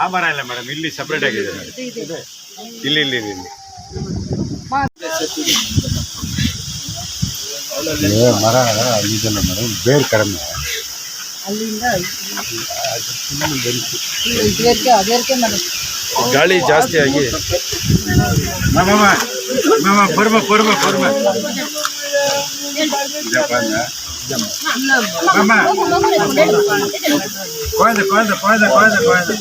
ಆ ಮರ ಇಲ್ಲ ಮೇಡಮ್ ಇಲ್ಲಿ ಸಪ್ರೇಟ್ ಆಗಿದೆ ನೋಡಿ. ಇಲ್ಲಿ ಇಲ್ಲಿ ಇಲ್ಲಿ ಏ ಮರ ಇದೆಲ್ಲ ಮರ ಬೇರೆ ಕಡಿಮೆ. ಅಲ್ಲಿಂದ ಬೇರ್ಕೆ ಅದೇರ್ಕೆ ಮರ ಗಾಳಿ ಜಾಸ್ತಿ ಆಗಿ ಬರ್ಬೇಕು ಬರ್ಬೇಕು ಬರ್ಬೇಕು ಕೊಯ್ದು ಕೊಯ್ದು ಕೊಯ್ದು ಕೊಯ್ದು ಕೊಯ್ದು.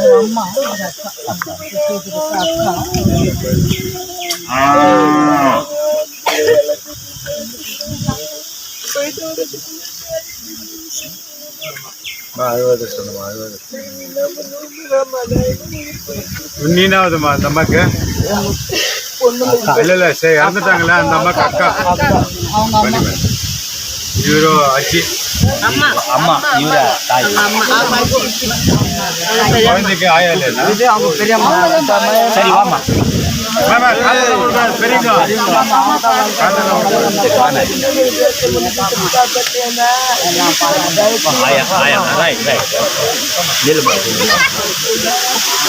ஒரு அம்மா ஒரு அக்கா அக்கா உன்னினாவதுமா அந்த அம்மாக்கு இல்ல இல்ல சரி இறந்துட்டாங்களே அந்த அம்மாக்கு அக்கா இவரோ அஜி அம்மா. இவர? தாய். குழந்தைக்கு ஆயா இல்லையா இது பெரியம்மா. சரி வாமா ஆயா ஆயா ரைட் ரைட்.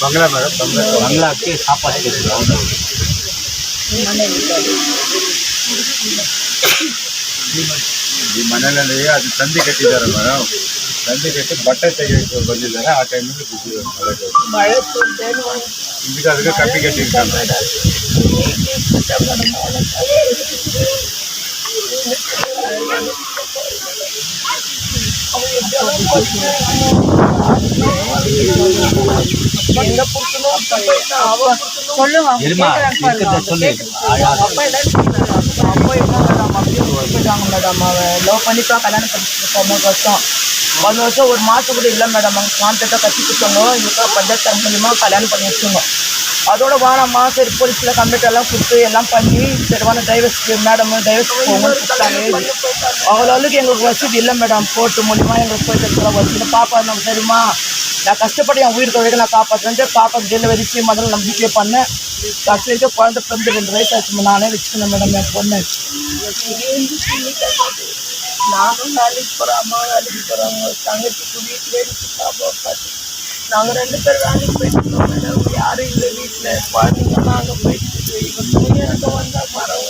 బంగ్లా మేడం బంగ్లాకి కాపాస్ ಈ ಮನೆಯಲ್ಲಿ ಅದು ತಂದಿ ಕಟ್ಟಿದ್ದಾರೆ ಮೇಡಮ್ ತಂದಿ ಕಟ್ಟಿ ಬಟ್ಟೆ ತೆಗೆಯೋಕ್ಕೆ ಬಂದಿದ್ದಾರೆ ಆ ಟೈಮಲ್ಲಿ ಬಿದ್ದಿದ್ದಾರೆ ಮಳೆ ಇದಕ್ಕೆ ಅದಕ್ಕೆ ಕಟ್ಟಿ ಕಟ್ಟಿರ್ತಾರೆ ಮೇಡಮ್ மேடம் அவ லவ் பண்ணி தான் கல்யாணம் பண்ணிட்டு மூணு வருஷம் ஒன் வருஷம் ஒரு மாதம் கூட இல்லை மேடம் அவங்க கான்ட்ராக்டாக கட்டி கொடுத்தாங்க இவங்க பஞ்சாயத்து மூலியமாக கல்யாணம் பண்ணி வச்சுருந்தோம் அதோட வானம்மா சரி போலீஸில் கம்ப்யூட்டர் எல்லாம் கொடுத்து எல்லாம் பண்ணி சரிவான டைவர்ஸ்க்கு மேடம் டைவர்ஸ் போங்கன்னு கொடுத்தாங்க. அவ்வளோ அளவுக்கு எங்களுக்கு வசதி இல்லை மேடம் போட்டு மூலியமா எங்களுக்கு போயிட்டு வசதி பாப்பா நம்ம தெரியுமா? நான் கஷ்டப்பட்டு என் உயிருக்கு வரைக்கும் நான் காப்பாற்றுறேன் பாப்பா டெலிவரி முதல்ல நம்பிக்கையை பண்ணேன். கடைசி வரைக்கும் குழந்தை பிறந்து ரெண்டு வயசு ஆச்சு நானே வச்சுக்கணும் மேடம் என் பொண்ணு. நானும் வேலைக்கு போகிறேன் அம்மா வேலைக்கு போகிறாங்க தங்கச்சிக்கு வீட்டிலே பாப்பா பார்த்து நாங்கள் ரெண்டு பேரும் வேலைக்கு போயிட்டு இருக்கோம் மேடம் யாரும் இல்லை வீட்டில் குழந்தைங்க நாங்கள் போயிட்டு இவன் எனக்கு வந்தால் மரம்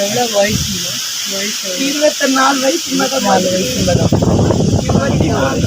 எவ்வளோ வயசு வயசு இருபத்தி நாலு வயசு மேடம் நாலு வயசு மேடம் இருபத்தி நாலு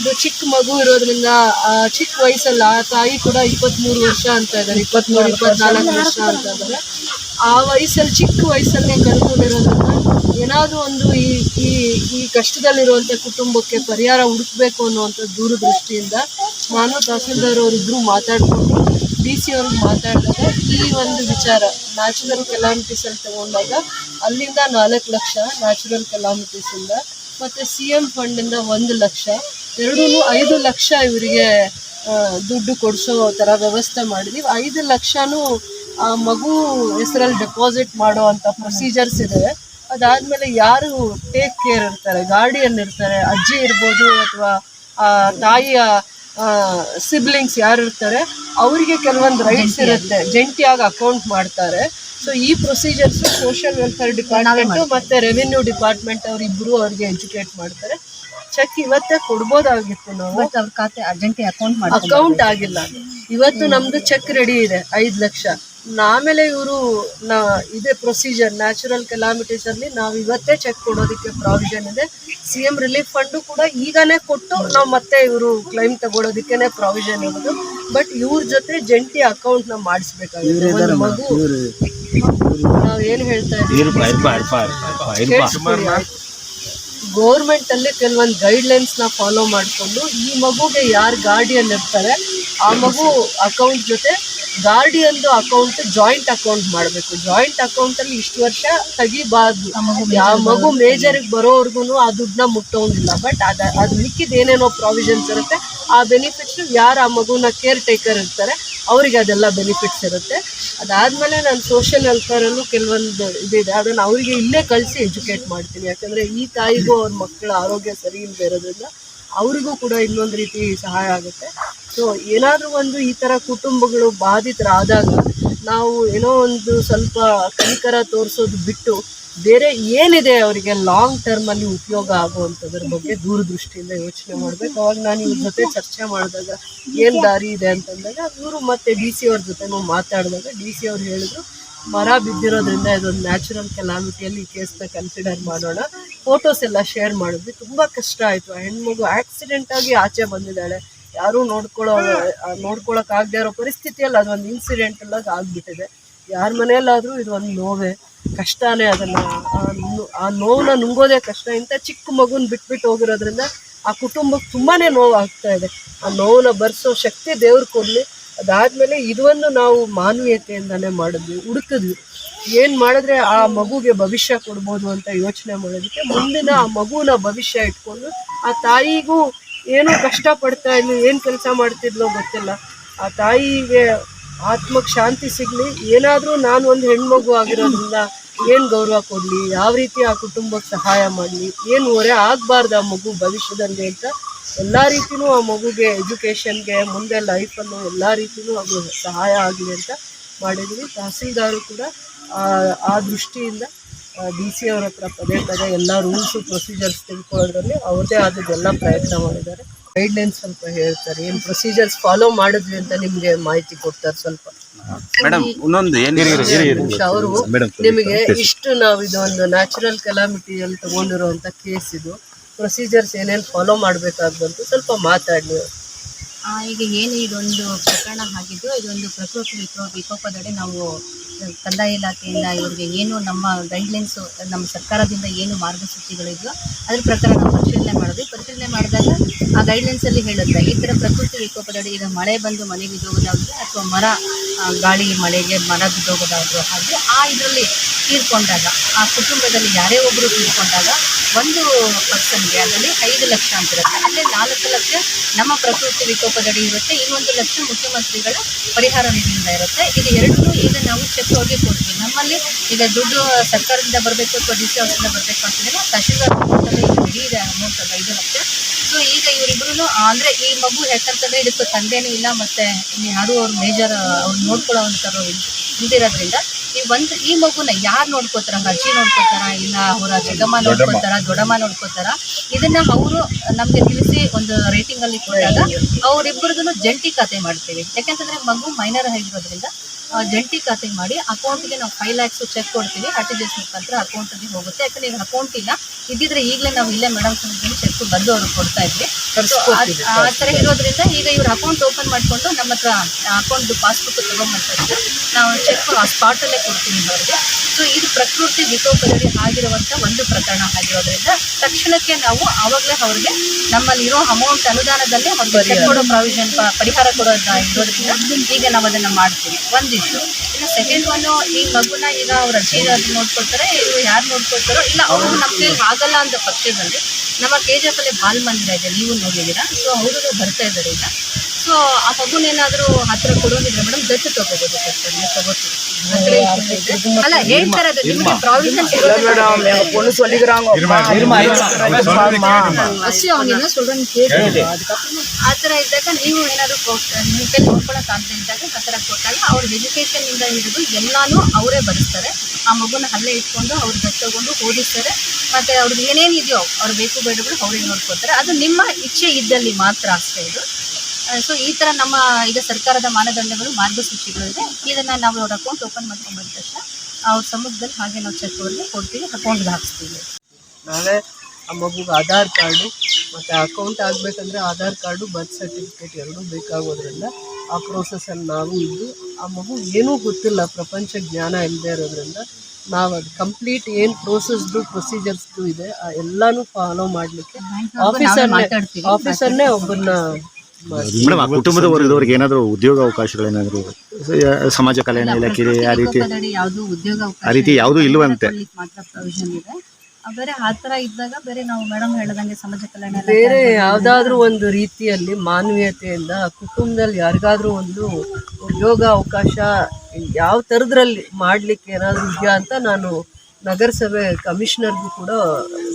ಇದು ಚಿಕ್ಕ ಮಗು ಇರೋದ್ರಿಂದ ಆ ಚಿಕ್ಕ ವಯಸ್ಸಲ್ಲಿ ಆ ತಾಯಿ ಕೂಡ ಇಪ್ಪತ್ತ್ಮೂರು ವರ್ಷ ಅಂತ ಇದ್ದಾರೆ. ಇಪ್ಪತ್ತ್ಮೂರು ಇಪ್ಪತ್ನಾಲ್ಕು ವರ್ಷ ಅಂತ ಇದ್ದಾರೆ. ಆ ವಯಸ್ಸಲ್ಲಿ ಚಿಕ್ಕ ವಯಸ್ಸಲ್ಲೇ ಕರ್ಕೊಂಡಿರೋದ್ರಿಂದ ಏನಾದರೂ ಒಂದು ಈ ಈ ಈ ಕಷ್ಟದಲ್ಲಿರುವಂಥ ಕುಟುಂಬಕ್ಕೆ ಪರಿಹಾರ ಹುಡುಕ್ಬೇಕು ಅನ್ನುವಂಥ ದೂರದೃಷ್ಟಿಯಿಂದ ನಾನು ತಹಸೀಲ್ದಾರ್ ಅವರಿಬ್ಬರು ಮಾತಾಡಿಕೊಂಡು ಡಿ ಸಿ ಅವ್ರಿಗೆ ಮಾತಾಡಿದಾಗ ಈ ಒಂದು ವಿಚಾರ ನ್ಯಾಚುರಲ್ ಕೆಲಾಮಿಟೀಸಲ್ಲಿ ತಗೊಂಡಾಗ ಅಲ್ಲಿಂದ ನಾಲ್ಕು ಲಕ್ಷ ನ್ಯಾಚುರಲ್ ಕೆಲಾಮಿಟೀಸಿಂದ ಮತ್ತು ಸಿ ಎಂ ಫಂಡಿಂದ ಒಂದು ಲಕ್ಷ ಎರಡೂ ಐದು ಲಕ್ಷ ಇವರಿಗೆ ದುಡ್ಡು ಕೊಡಿಸೋ ಥರ ವ್ಯವಸ್ಥೆ ಮಾಡಿದ್ದೀವಿ ಐದು ಲಕ್ಷನೂ ಆ ಮಗು ಹೆಸರಲ್ಲಿ ಡೆಪಾಸಿಟ್ ಮಾಡೋ ಅಂಥ ಪ್ರೊಸೀಜರ್ಸ್ ಇದೆ. ಅದಾದಮೇಲೆ ಯಾರು ಟೇಕ್ ಕೇರ್ ಇರ್ತಾರೆ ಗಾರ್ಡಿಯನ್ ಇರ್ತಾರೆ ಅಜ್ಜಿ ಇರ್ಬೋದು ಅಥವಾ ತಾಯಿಯ ಸಿಬ್ಲಿಂಗ್ಸ್ ಯಾರು ಇರ್ತಾರೆ ಅವರಿಗೆ ಕೆಲವೊಂದು ರೈಟ್ಸ್ ಇರುತ್ತೆ. ಜಂಟಿಯಾಗಿ ಅಕೌಂಟ್ ಮಾಡ್ತಾರೆ. ಸೊ ಈ ಪ್ರೊಸೀಜರ್ಸು ಸೋಷಿಯಲ್ ವೆಲ್ಫೇರ್ ಡಿಪಾರ್ಟ್ಮೆಂಟು ಮತ್ತು ರೆವಿನ್ಯೂ ಡಿಪಾರ್ಟ್ಮೆಂಟ್ ಅವರಿಬ್ಬರು ಅವ್ರಿಗೆ ಎಜುಕೇಟ್ ಮಾಡ್ತಾರೆ. ಚೆಕ್ ಇವತ್ತೇ ಕೊಡ್ಬೋದಾಗಿತ್ತು ನಾವು. ಅವ್ರ ಖಾತೆ ಅರ್ಜೆಂಟಿ ಅಕೌಂಟ್ ಮಾಡಿ ಅಕೌಂಟ್ ಆಗಿಲ್ಲ. ಇವತ್ತು ನಮ್ದು ಚೆಕ್ ರೆಡಿ ಇದೆ ಐದು ಲಕ್ಷ. ಆಮೇಲೆ ಇವರು ನಾ ಇದೆ ಪ್ರೊಸೀಜರ್ ನ್ಯಾಚುರಲ್ ಕೆಲಾಮಿಟೀಸ್ ಅಲ್ಲಿ ನಾವು ಇವತ್ತೇ ಚೆಕ್ ಕೊಡೋದಕ್ಕೆ ಪ್ರಾವಿಷನ್ ಇದೆ. ಸಿ ಎಂ ರಿಲೀಫ್ ಫಂಡ್ ಕೂಡ ಈಗನೇ ಕೊಟ್ಟು ನಾವು ಮತ್ತೆ ಇವರು ಕ್ಲೈಮ್ ತಗೊಳೋದಕ್ಕೇನೆ ಪ್ರಾವಿಷನ್ ಇರೋದು. ಬಟ್ ಇವ್ರ ಜೊತೆ ಜಂಟಿ ಅಕೌಂಟ್ನ ಮಾಡಿಸ್ಬೇಕಾಗುತ್ತೆ. ಒಂದು ಮಗು ನಾವ್ ಏನ್ ಹೇಳ್ತಾ ಇದ್ದೀವಿ? ಇರ್ಪ ಇರ್ಪ ಇರ್ಪ ಇರ್ಪ ಇರ್ಪ ಗೌರ್ಮೆಂಟ್ ಅಲ್ಲಿ ಕೆಲವೊಂದು ನ ಫಾಲೋ ಮಾಡಿಕೊಂಡು ಈ ಮಗುಗೆ ಯಾರು ಗಾರ್ಡಿಯನ್ ಇರ್ತಾರೆ ಆ ಮಗು ಅಕೌಂಟ್ ಜೊತೆ ಗಾರ್ಡಿಯನ್ ಅಕೌಂಟ್ ಜಾಯಿಂಟ್ ಅಕೌಂಟ್ ಮಾಡಬೇಕು. ಜಾಯಿಂಟ್ ಅಕೌಂಟ್ ಅಲ್ಲಿ ಇಷ್ಟು ವರ್ಷ ತೆಗಿಬಾರ್ದು. ಆ ಮಗು ಮೇಜರ್ ಬರೋವರೆಗೂ ಆ ದುಡ್ಡನ್ನ ಮುಟ್ಟೋಂಗಿಲ್ಲ. ಬಟ್ ಅದ ಅದು ಮಿಕ್ಕಿದ ಏನೇನೋ ಪ್ರಾವಿಷನ್ಸ್ ಇರುತ್ತೆ ಆ ಬೆನಿಫಿಟ್ಸ್ ಯಾರು ಆ ಮಗುನ ಕೇರ್ ಟೇಕರ್ ಇರ್ತಾರೆ ಅವರಿಗೆ ಅದೆಲ್ಲ ಬೆನಿಫಿಟ್ಸ್ ಇರುತ್ತೆ. ಅದಾದಮೇಲೆ ನಾನು ಸೋಷಿಯಲ್ ವೆಲ್ಫೇರಲ್ಲೂ ಕೆಲವೊಂದು ಇದಿದೆ. ಅದನ್ನು ಅವರಿಗೆ ಇಲ್ಲೇ ಕಳಿಸಿ ಎಜುಕೇಟ್ ಮಾಡ್ತೀನಿ. ಯಾಕಂದರೆ ಈ ತಾಯಿಗೂ ಅವ್ರ ಮಕ್ಕಳ ಆರೋಗ್ಯ ಸರಿ ಇಲ್ಲದೆ ಇರೋದ್ರಿಂದ ಅವರಿಗೂ ಕೂಡ ಇನ್ನೊಂದು ರೀತಿ ಸಹಾಯ ಆಗುತ್ತೆ. ಸೊ ಏನಾದರೂ ಒಂದು ಈ ಥರ ಕುಟುಂಬಗಳು ಬಾಧಿತರಾದಾಗ ನಾವು ಏನೋ ಒಂದು ಸ್ವಲ್ಪ ಕನಿಕರ ತೋರಿಸೋದು ಬಿಟ್ಟು ಬೇರೆ ಏನಿದೆ ಅವರಿಗೆ ಲಾಂಗ್ ಟರ್ಮಲ್ಲಿ ಉಪಯೋಗ ಆಗುವಂಥದ್ರ ಬಗ್ಗೆ ದೂರದೃಷ್ಟಿಯಿಂದ ಯೋಚನೆ ಮಾಡಬೇಕು. ಅವಾಗ ನಾನು ಇವ್ರ ಜೊತೆ ಚರ್ಚೆ ಮಾಡಿದಾಗ ಏನು ದಾರಿ ಇದೆ ಅಂತಂದಾಗ ಇವರು ಮತ್ತೆ ಡಿ ಸಿ ಅವ್ರ ಜೊತೆ ಮಾತಾಡಿದಾಗ ಡಿ ಸಿ ಅವ್ರು ಹೇಳಿದ್ರು, ಮರ ಬಿದ್ದಿರೋದ್ರಿಂದ ಇದೊಂದು ನ್ಯಾಚುರಲ್ ಕೆಲಾಮಿಟಿಯಲ್ಲಿ ಈ ಕೇಸ್ನ ಕನ್ಸಿಡರ್ ಮಾಡೋಣ. ಫೋಟೋಸ್ ಎಲ್ಲ ಶೇರ್ ಮಾಡಿದ್ವಿ ತುಂಬ ಕಷ್ಟ ಆಯಿತು. ಆ ಹೆಣ್ಮಗು ಆಕ್ಸಿಡೆಂಟ್ ಆಗಿ ಆಚೆ ಬಂದಿದ್ದಾಳೆ. ಯಾರೂ ನೋಡ್ಕೊಳ್ಳೋ ನೋಡ್ಕೊಳಕ್ ಆಗದೆ ಇರೋ ಪರಿಸ್ಥಿತಿಯಲ್ಲಿ ಅದೊಂದು ಇನ್ಸಿಡೆಂಟ್ ಎಲ್ಲ ಆಗ್ಬಿಟ್ಟಿದೆ. ಯಾರ ಮನೆಯಲ್ಲಾದರೂ ಇದು ಒಂದು ನೋವೇ. ಕಷ್ಟನೇ ಅದನ್ನ. ಆ ನೋವನ್ನ ನುಂಗೋದೇ ಕಷ್ಟ. ಇಂಥ ಚಿಕ್ಕ ಮಗುನ ಬಿಟ್ಬಿಟ್ಟು ಹೋಗಿರೋದ್ರಿಂದ ಆ ಕುಟುಂಬಕ್ಕೆ ತುಂಬಾನೇ ನೋವು ಆಗ್ತಾ ಇದೆ. ಆ ನೋವನ್ನ ಬರ್ಸೋ ಶಕ್ತಿ ದೇವ್ರು ಕೊಡ್ಲಿ. ಅದಾದ್ಮೇಲೆ ಇದೊಂದು ನಾವು ಮಾನವೀಯತೆಯಿಂದಾನೇ ಮಾಡಿದ್ವಿ, ಹುಡುಕಿದ್ವಿ. ಏನು ಮಾಡಿದ್ರೆ ಆ ಮಗುಗೆ ಭವಿಷ್ಯ ಕೊಡ್ಬೋದು ಅಂತ ಯೋಚನೆ ಮಾಡೋದಕ್ಕೆ ಮುಂದಿನ ಆ ಮಗುನ ಭವಿಷ್ಯ ಇಟ್ಕೊಂಡು ಆ ತಾಯಿಗೂ ಏನೋ ಕಷ್ಟ ಪಡ್ತಾ ಇದ್ಲು, ಏನು ಕೆಲಸ ಮಾಡ್ತಿದ್ಲೋ ಗೊತ್ತಿಲ್ಲ. ಆ ತಾಯಿಗೆ ಆತ್ಮಕ್ಕೆ ಶಾಂತಿ ಸಿಗಲಿ, ಏನಾದರೂ ನಾನು ಒಂದು ಹೆಣ್ಮಗು ಆಗಿರೋದ್ರಿಂದ ಏನು ಗೌರವ ಕೊಡಲಿ, ಯಾವ ರೀತಿ ಆ ಕುಟುಂಬಕ್ಕೆ ಸಹಾಯ ಮಾಡಲಿ, ಏನು ಹೊರೆ ಆಗಬಾರ್ದು ಆ ಮಗು ಭವಿಷ್ಯದಲ್ಲಿ ಅಂತ ಎಲ್ಲ ರೀತಿಯೂ ಆ ಮಗುಗೆ ಎಜುಕೇಷನ್ಗೆ ಮುಂದೆ ಲೈಫಲ್ಲೂ ಎಲ್ಲ ರೀತಿಯೂ ಅದು ಸಹಾಯ ಆಗಲಿ ಅಂತ ಮಾಡಿದ್ವಿ. ತಹಸೀಲ್ದಾರು ಕೂಡ ಆ ದೃಷ್ಟಿಯಿಂದ ಡಿ ಸಿ ಅವ್ರ ಹತ್ರ ಪದೇ ಪದೇ ಎಲ್ಲ ರೂಲ್ಸು ಪ್ರೊಸೀಜರ್ಸ್ ತಿಳ್ಕೊಳ್ಳೋದ್ರಲ್ಲಿ ಅವ್ರದ್ದೇ ಆದದ್ದೆಲ್ಲ ಪ್ರಯತ್ನ ಮಾಡಿದ್ದಾರೆ. ಗೈಡ್ಲೈನ್ಸ್ ಸ್ವಲ್ಪ ಹೇಳ್ತಾರೆ. ಏನು ಪ್ರೊಸೀಜರ್ಸ್ ಫಾಲೋ ಮಾಡಿದ್ವಿ ಅಂತ ನಿಮಗೆ ಮಾಹಿತಿ ಕೊಡ್ತಾರೆ ಸ್ವಲ್ಪ. ಮೇಡಮ್ ಇನ್ನೊಂದು ಅವರು ನಿಮಗೆ ಇಷ್ಟು ನಾವು ಇದೊಂದು ನ್ಯಾಚುರಲ್ ಕೆಲಾಮಿಟಿಯಲ್ಲಿ ತಗೊಂಡಿರುವಂತ ಕೇಸ್ ಇದು. ಪ್ರೊಸೀಜರ್ಸ್ ಏನೇನು ಫಾಲೋ ಮಾಡಬೇಕಾಗ್ಬಂತು ಸ್ವಲ್ಪ ಮಾತಾಡ್ಲಿ ಈಗ ಏನು ಇದೊಂದು ಪ್ರಕರಣ ಆಗಿದ್ದು, ಇದೊಂದು ಪ್ರಕೃತಿ ವಿಕೋ ವಿಕೋಪದಡಿ ನಾವು ಕಂದಾಯ ಇಲಾಖೆಯಿಂದ ಇವರಿಗೆ ಏನು ನಮ್ಮ ಗೈಡ್ಲೈನ್ಸು ನಮ್ಮ ಸರ್ಕಾರದಿಂದ ಏನು ಮಾರ್ಗಸೂಚಿಗಳಿದೆಯೋ ಅದ್ರ ಪ್ರಕಾರ ನಾವು ಪರಿಶೀಲನೆ ಮಾಡಿದ್ವಿ ಪರಿಶೀಲನೆ ಮಾಡಿದಾಗ ಆ ಗೈಡ್ಲೈನ್ಸಲ್ಲಿ ಹೇಳುತ್ತೆ, ಈ ಥರ ಪ್ರಕೃತಿ ವಿಕೋಪದಡಿ ಈಗ ಮಳೆ ಬಂದು ಮನೆ ಬಿದ್ದೋಗೋದಾದ್ರೆ ಅಥವಾ ಮರ ಗಾಳಿ ಮಳೆಗೆ ಮರ ಬಿದ್ದೋಗೋದಾದ್ರು ಹಾಗೆ ಆ ಇದರಲ್ಲಿ ತೀರ್ಕೊಂಡಾಗ, ಆ ಕುಟುಂಬದಲ್ಲಿ ಯಾರೇ ಒಬ್ಬರು ತೀರ್ಕೊಂಡಾಗ ಒಂದು ಪರ್ಸನ್ಗೆ ಅದರಲ್ಲಿ ಐದು ಲಕ್ಷ ಅಂತ ಇರುತ್ತೆ. ಅಂದರೆ ನಾಲ್ಕು ಲಕ್ಷ ನಮ್ಮ ಪ್ರಕೃತಿ ವಿಕೋಪದಡಿ ಇರುತ್ತೆ. ಇನ್ನೊಂದು ಲಕ್ಷ ಮುಖ್ಯಮಂತ್ರಿಗಳ ಪರಿಹಾರ ನಿಧಿಯಿಂದ ಇರುತ್ತೆ. ಇದು ಎರಡೂ ಈಗ ನಾವು ಚೆಕ್ ಅವ್ರಿಗೆ ಕೊಡ್ತೀವಿ. ನಮ್ಮಲ್ಲಿ ಈಗ ದುಡ್ಡು ಸರ್ಕಾರದಿಂದ ಬರಬೇಕು ಅಥವಾ ಡಿ ಸಿ ಹೌಸಿಂದ ಬರಬೇಕು ಅಂತಂದರೆ ತಹಶೀಲ್ದಾರ್ ಈಗ ಇದೆ ಅಮೌಂಟ್ ಐದು ಲಕ್ಷ. ಸೊ ಈಗ ಇವರಿಬ್ರು ಅಂದರೆ ಈ ಮಗು ಯಾಕಂತಂದರೆ ಇದಕ್ಕೆ ತಂದೆನೂ ಇಲ್ಲ, ಮತ್ತು ಯಾರು ಅವ್ರು ಮೇಜರ್ ಅವ್ರು ನೋಡ್ಕೊಳ್ಳೋ ಅಂಥವ್ರು ಇಲ್ದಿರೋದ್ರಿಂದ ಈ ಒಂದು ಈ ಮಗುನ ಯಾರು ನೋಡ್ಕೋತಾರ? ಅವ್ರ ಅಜ್ಜಿ ನೋಡ್ಕೋತಾರ ಇಲ್ಲ ಅವರ ಜಗಮ್ಮ ನೋಡ್ಕೋತಾರ ದೊಡ್ಡಮ್ಮ ನೋಡ್ಕೋತಾರ? ಇದನ್ನ ಅವರು ನಮಗೆ ತಿಳಿಸಿ ಒಂದು ರೇಟಿಂಗ್ ಅಲ್ಲಿ ಕೊಟ್ಟಾಗ ಅವರಿಬ್ಬರದನ್ನು ಜಂಟಿ ಖಾತೆ ಮಾಡ್ತೀವಿ. ಯಾಕೆಂತಂದ್ರೆ ಮಗು ಮೈನರ್ ಆಗಿರೋದ್ರಿಂದ ಜಂಟಿ ಖಾತೆ ಮಾಡಿ ಅಕೌಂಟ್ಗೆ ನಾವು ಫೈವ್ ಲ್ಯಾಕ್ಸ್ ಚೆಕ್ ಕೊಡ್ತೀವಿ. ಆರ್ ಟಿ ಜಿ ಎಸ್ ಮುಖಾಂತರ ಅಕೌಂಟ್ಗೆ ಹೋಗುತ್ತೆ. ಯಾಕಂದ್ರೆ ಈಗ ಅಕೌಂಟ್ ಇಲ್ಲ. ಇದ್ದಿದ್ರೆ ಈಗಲೇ ನಾವು ಇಲ್ಲೇ ಮೇಡಮ್ ಚೆಕ್ ಬಂದು ಅವ್ರಿಗೆ ಕೊಡ್ತಾ ಇದ್ವಿ. ಆ- ಥರ ಇರೋದ್ರಿಂದ ಈಗ ಇವ್ರ ಅಕೌಂಟ್ ಓಪನ್ ಮಾಡಿಕೊಂಡು ನಮ್ಮ ಹತ್ರ ಅಕೌಂಟ್ ಪಾಸ್ಬುಕ್ ತಗೊಂಡ್ಬಂದ್ರೆ ನಾವು ಚೆಕ್ ಆ ಸ್ಪಾಟಲ್ಲೇ ಕೊಡ್ತೀನಿ ಅವ್ರಿಗೆ. ಸೊ ಇದು ಪ್ರಕೃತಿ ವಿಕೋಪದಲ್ಲಿ ಆಗಿರುವಂಥ ಒಂದು ಪ್ರಕರಣ ಆಗಿರೋದ್ರಿಂದ ತಕ್ಷಣಕ್ಕೆ ನಾವು ಆವಾಗಲೇ ಅವ್ರಿಗೆ ನಮ್ಮಲ್ಲಿರೋ ಅಮೌಂಟ್ ಅನುದಾನದಲ್ಲೇ ಅವ್ರಿಗೆ ಕೊಡೋ ಪ್ರಾವಿಷನ್ ಪರಿಹಾರ ಕೊಡೋದ ಇರೋದ್ರಿಂದ ಈಗ ನಾವು ಅದನ್ನು ಮಾಡ್ತೀವಿ. ಒಂದಿಷ್ಟು. ಇನ್ನು ಸೆಕೆಂಡ್ ಒನ್ನು ಈ ಮಗುನ ಈಗ ಅವ್ರ ಅಜ್ಜಿ ನೋಡ್ಕೊಳ್ತಾರೆ ಇವರು ಯಾರು ನೋಡ್ಕೊಳ್ತಾರೋ ಇಲ್ಲ ಅವರು ನಮ್ಮ ಕೈಲಿ ಆಗಲ್ಲ ಅಂತ ಪಕ್ಷದಲ್ಲಿ ನಮ್ಮ ಕೆ ಜಿ ಎಫಲ್ಲಿ ಬಾಲ್ ಮಂದಿರ ಇದೆ ನೀವು ನೋಡಿದ್ದೀರಾ? ಸೊ ಅವರು ಬರ್ತಾ ಇದ್ದಾರೆ ಈಗ. ಸೊ ಆ ಮಗುನೇನಾದರೂ ಹತ್ರ ಕೊಡೋದಿದ್ರೆ ಮೇಡಮ್ ದತ್ತು ತಗೋಬೋದು ಸರ್ ತಗೋತೀವಿ ಅಲ್ಲ ಹೇಳ್ತಾರೆ ಅದು ನಿಮ್ಗೆ ಪ್ರಾವಿಷನ್ಸ್ மேடம் எங்க பொண்ணு சொல்லிக்கிறாங்க ಅಷ್ಟೇ ಅವನಿನ್ನ ಸ್ಟೂಡೆಂಟ್ ಕೇಳಿ ಆ ಥರ ಇದ್ದಾಗ ನೀವು ಏನಾದ್ರು ನಿಮ್ಮ ಕೈ ನೋಡ್ಕೊಳಕ್ ಅಂತ ಇದ್ದಾಗ ಆ ಥರ ಕೊಟ್ಟಾಗ ಅವ್ರ ಎಜುಕೇಶನ್ ಇಂದ ಹಿಡಿದು ಎಲ್ಲಾನು ಅವರೇ ಭರಿಸ್ತಾರೆ ಆ ಮಗುನ ಅಲ್ಲೇ ಇಟ್ಕೊಂಡು ಅವ್ರ ತಗೊಂಡು ಓದಿಸ್ತಾರೆ ಮತ್ತೆ ಅವ್ರಿಗೆ ಏನೇನಿದೆಯೋ ಅವ್ರ ಬೇಕು ಬೇಡಗಳು ಅವ್ರಿಗೆ ನೋಡ್ಕೊತಾರೆ ಅದು ನಿಮ್ಮ ಇಚ್ಛೆ ಇದ್ದಲ್ಲಿ ಮಾತ್ರ ಅಷ್ಟೇ ಇದು ಸೊ ಈ ಥರ ನಮ್ಮ ಈಗ ಸರ್ಕಾರದ ಮಾನದಂಡಗಳು ಮಾರ್ಗಸೂಚಿಗಳು ಇದೆ ಇದನ್ನ ನಾವು ಅವ್ರ ಅಕೌಂಟ್ ಓಪನ್ ಮಾಡ್ಕೊಂಡು ಬಂದ ತಕ್ಷಣ ಅವ್ರ ಸಮ್ಮುಖದಲ್ಲಿ ಹಾಗೆ ನಾವು ಚೆಕ್ ಅವ್ರಿಗೆ ಕೊಡ್ತೀವಿ ಅಕೌಂಟ್ಗೆ ಹಾಕ್ಸ್ತೀವಿ ನಾಳೆ ಆ ಮಗುಗೆ ಆಧಾರ್ ಕಾರ್ಡು ಮತ್ತು ಅಕೌಂಟ್ ಆಗಬೇಕಂದ್ರೆ ಆಧಾರ್ ಕಾರ್ಡು ಬರ್ತ್ ಸರ್ಟಿಫಿಕೇಟ್ ಎರಡೂ ಬೇಕಾಗೋದ್ರಿಂದ ಆ ಪ್ರೋಸೆಸ್ಸಲ್ಲಿ ನಾವು ಇದ್ದು ಆ ಮಗು ಏನೂ ಗೊತ್ತಿಲ್ಲ ಪ್ರಪಂಚ ಜ್ಞಾನ ಇಲ್ಲದೆ ಇರೋದ್ರಿಂದ ನಾವು ಅದು ಕಂಪ್ಲೀಟ್ ಏನು ಪ್ರೋಸೆಸ್ದು ಪ್ರೊಸೀಜರ್ಸ್ದು ಇದೆ ಆ ಎಲ್ಲಾನು ಫಾಲೋ ಮಾಡಲಿಕ್ಕೆ ಆಫೀಸರ್. ಆಫೀಸರ್ನೇ ಒಬ್ಬರನ್ನ ಮೇಡಮ್ ಆ ಕುಟುಂಬದ ವರ್ಗದವ್ರಿಗೆ ಏನಾದರೂ ಉದ್ಯೋಗ ಅವಕಾಶಗಳೇನಾದರೂ ಸಮಾಜ ಕಲ್ಯಾಣ ಇಲಾಖೆ ಆ ರೀತಿ ಯಾವುದು ಉದ್ಯೋಗ ಅವಕಾಶ ಆ ರೀತಿ ಯಾವುದೂ ಇಲ್ವಂತೆ. ಕೊಡ್ಲಿಕ್ಕೆ ಮಾತ್ರ ಪ್ರೊವಿಷನ್ ಇದೆ. ಬೇರೆ ಆ ಥರ ಇದ್ದಾಗ ಬೇರೆ ನಾವು ಮೇಡಮ್ ಹೇಳ್ದಂಗೆ ಸಮಾಜ ಕಲ್ಯಾಣ ಇಲಾಖೆ ಬೇರೆ ಯಾವುದಾದ್ರೂ ಒಂದು ರೀತಿಯಲ್ಲಿ ಮಾನವೀಯತೆಯಿಂದ ಕುಟುಂಬದಲ್ಲಿ ಯಾರಿಗಾದ್ರೂ ಒಂದು ಉದ್ಯೋಗ ಅವಕಾಶ ಯಾವ ಥರದ್ರಲ್ಲಿ ಮಾಡ್ಲಿಕ್ಕೆ ಏನಾದರೂ ಇದೆಯಾ ಅಂತ ನಾನು ನಗರಸಭೆ ಕಮಿಷನರ್ಗೂ ಕೂಡ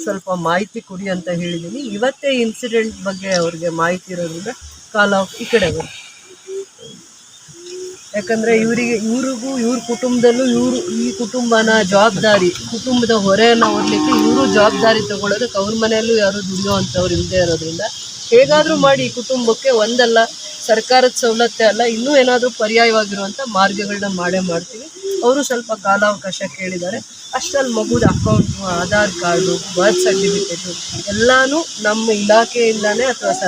ಸ್ವಲ್ಪ ಮಾಹಿತಿ ಕೊಡಿ ಅಂತ ಹೇಳಿದ್ದೀನಿ. ಇವತ್ತೇ ಇನ್ಸಿಡೆಂಟ್ ಬಗ್ಗೆ ಅವ್ರಿಗೆ ಮಾಹಿತಿ ಇರೋದ್ರಿಂದ ಕಾಲ ಈ ಕಡೆ ಯಾಕಂದರೆ ಇವರಿಗೆ, ಇವ್ರಿಗೂ, ಇವ್ರ ಕುಟುಂಬದಲ್ಲೂ ಇವರು ಈ ಕುಟುಂಬನ ಜವಾಬ್ದಾರಿ, ಕುಟುಂಬದ ಹೊರೆಯನ್ನು ಹೊರಲಿಕ್ಕೆ ಇವರು ಜವಾಬ್ದಾರಿ ತಗೊಳ್ಳೋದಕ್ಕೆ ಅವ್ರ ಮನೆಯಲ್ಲೂ ಯಾರು ದುಡಿಯೋವಂಥವ್ರು ಇಲ್ಲದೆ ಇರೋದ್ರಿಂದ ಹೇಗಾದರೂ ಮಾಡಿ ಈ ಕುಟುಂಬಕ್ಕೆ ಒಂದಲ್ಲ, ಸರ್ಕಾರದ ಸವಲತ್ತೆ ಅಲ್ಲ, ಇನ್ನೂ ಏನಾದರೂ ಪರ್ಯಾಯವಾಗಿರುವಂಥ ಮಾರ್ಗಗಳನ್ನ ಮಾಡೇ ಮಾಡ್ತೀವಿ. ಅವರು ಸ್ವಲ್ಪ ಕಾಲಾವಕಾಶ ಕೇಳಿದ್ದಾರೆ. ಅಷ್ಟರಲ್ಲಿ ಮಗುದ account Aadhaar card birth certificate ಎಲ್ಲಾನು ನಮ್ಮ ಇಲಾಖೆಯಿಂದಾನೇ ಅಥವಾ ಸ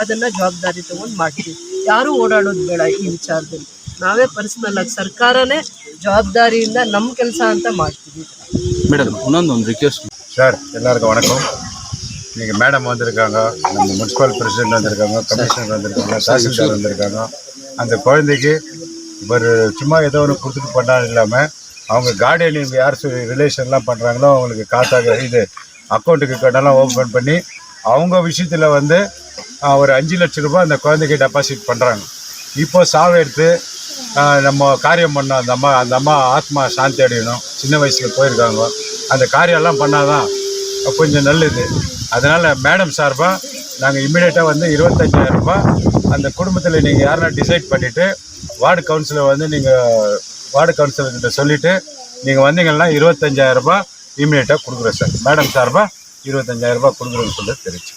ಅದನ್ನು ಜವಾಬ್ದಾರಿ ತಗೊಂಡು ಮಾಡ್ತೀವಿ ಯಾರೂ ಓಡಾಡೋದು ಬೇಡ ಈ ವಿಚಾರದಲ್ಲಿ ನಾವೇ ಪರ್ಸ್ನಲ್ ಆಗಿ ಸರ್ಕಾರನೇ ಜವಾಬ್ದಾರಿಯಿಂದ ನಮ್ಮ ಕೆಲಸ ಅಂತ ಮಾಡ್ತೀವಿ ಮೇಡಮ್ ಇನ್ನೊಂದು ಒಂದು ರಿಕ್ವೆಸ್ಟ್ சார் எல்லாருக்கும் வணக்கம் இன்னைக்கு மேடம் வந்திருக்காங்க நம்ம முனிசிபல் பிரசிடென்ட் வந்திருக்காங்க கமிஷனர் வந்திருக்காங்க தாசில்தார் வந்திருக்காங்க அந்த குழந்தைக்கு ஒரு சும்மா ஏதோ ஒன்று கொடுத்துட்டு பண்ணா இல்லாமல் அவங்க கார்டியன் யார் ரிலேஷன்லாம் பண்ணுறாங்களோ அவங்களுக்கு காசாக இது அக்கௌண்ட்டுக்கு கடனெல்லாம் ஓப்பன் பண்ணி அவங்க விஷயத்தில் வந்து ஒரு அஞ்சு லட்ச ரூபாய் அந்த குழந்தைக்கு டெபாசிட் பண்ணுறாங்க இப்போ சாவை எடுத்து நம்ம காரியம் பண்ணோம் அந்த அம்மா அந்த அம்மா ஆத்மா சாந்தி அடையணும். சின்ன வயசில் போயிருக்காங்க. அந்த காரியம்லாம் பண்ணாதான் கொஞ்சம் நல்லது. அதனால் மேடம் சார்பாக நாங்கள் இம்மிடியேட்டாக வந்து இருபத்தஞ்சாயிரம் ரூபாய் அந்த குடும்பத்தில் நீங்கள் யாருன்னா டிசைட் பண்ணிவிட்டு வார்டு கவுன்சிலர் வந்து நீங்கள் வார்டு கவுன்சிலர்கிட்ட சொல்லிவிட்டு நீங்கள் வந்தீங்கன்னா இருபத்தஞ்சாயிரரூபா இமீடியட்டாக கொடுக்குறோம் சார். மேடம் சார்பாக இருபத்தஞ்சாயிரரூபா கொடுக்குறோன்னு சொல்லி தெரிவிச்சு.